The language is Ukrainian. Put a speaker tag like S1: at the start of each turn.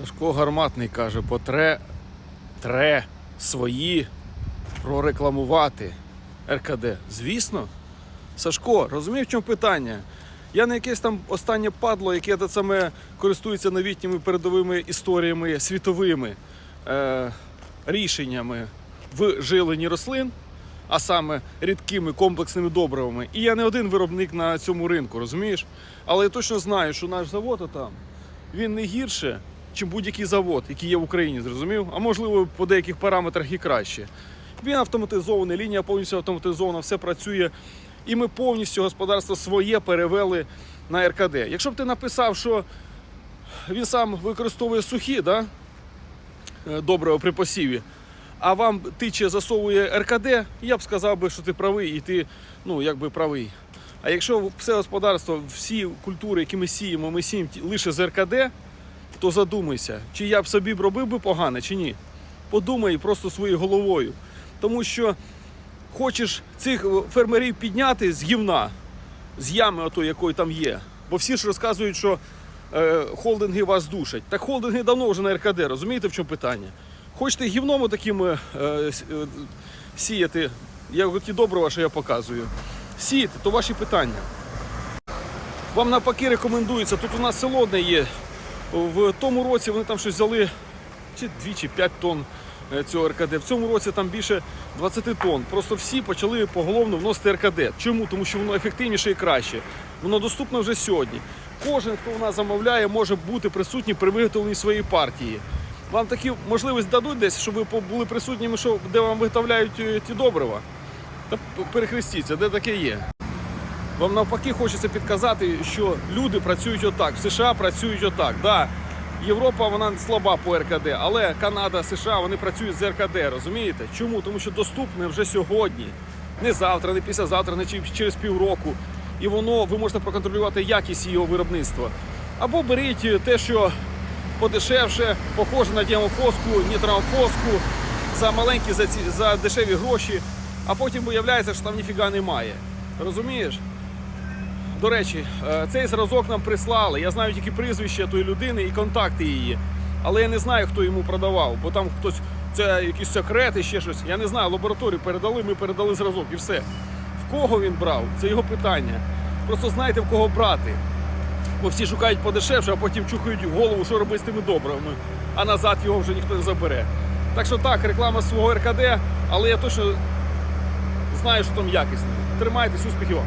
S1: Сашко Гарматний каже, потре тре свої прорекламувати РКД. Звісно. Сашко, розумів, в чому питання? Я не якесь там останнє падло, яке те саме користується новітніми передовими історіями, світовими е, рішеннями в жиленні рослин, а саме рідкими комплексними добривами. І я не один виробник на цьому ринку, розумієш? Але я точно знаю, що наш завод там він не гірше, ніж будь-який завод, який є в Україні, зрозумів? А можливо, по деяких параметрах і краще. Він автоматизований, лінія повністю автоматизована, все працює. І ми повністю господарство своє перевели на РКД. Якщо б ти написав, що він сам використовує сухі, да? е, добрива при посіві, а вам тиче засовує РКД, я б сказав би, що ти правий, і ти ну, якби правий. А якщо все господарство, всі культури, які ми сіємо, ми сіємо лише з РКД, то задумайся, чи я б собі б робив би погане, чи ні. Подумай просто своєю головою. Тому що хочеш цих е, фермерів підняти з гівна, з ями, ото, якої там є. Бо всі ж розказують, що е, холдинги вас душать. Так холдинги давно вже на РКД, розумієте, в чому питання? Хочете гівном таким е, с- е, сіяти, як ті добрива, що я показую, сіяти, то ваші питання. Вам навпаки рекомендується, тут у нас село одне є. В тому році вони там щось взяли чи 2 чи 5 тонн е, цього РКД. В цьому році там більше 20 тонн. Просто всі почали поголовно вносити РКД. Чому? Тому що воно ефективніше і краще. Воно доступно вже сьогодні. Кожен, хто у нас замовляє, може бути присутній при виготовленні своєї партії. Вам такі можливість дадуть десь, щоб ви були присутніми, що, де вам виготовляють е, ті добрива. Та перехрестіться, де таке є. Вам навпаки хочеться підказати, що люди працюють отак. В США працюють отак. Да, Європа вона слаба по РКД, але Канада, США вони працюють з РКД, розумієте? Чому? Тому що доступне вже сьогодні. Не завтра, не післязавтра, не через півроку. І воно ви можете проконтролювати якість його виробництва. Або беріть те, що подешевше, похоже на діамофоску, нітрамофоску, за маленькі, за, ці, за дешеві гроші, а потім виявляється, що там ніфіга немає. Розумієш? До речі, е, цей зразок нам прислали. Я знаю тільки прізвище тої людини і контакти її. Але я не знаю, хто йому продавав, бо там хтось це якісь секрети, ще щось. Я не знаю, лабораторію передали, ми передали зразок і все. В кого він брав? Це його питання. Просто знайте, в кого брати. Бо всі шукають подешевше, а потім чухають в голову, що робити з тими добривами, а назад його вже ніхто не забере. Так що так, реклама свого РКД, але я точно знаю, що там якісне. Тримайтесь, успіхів!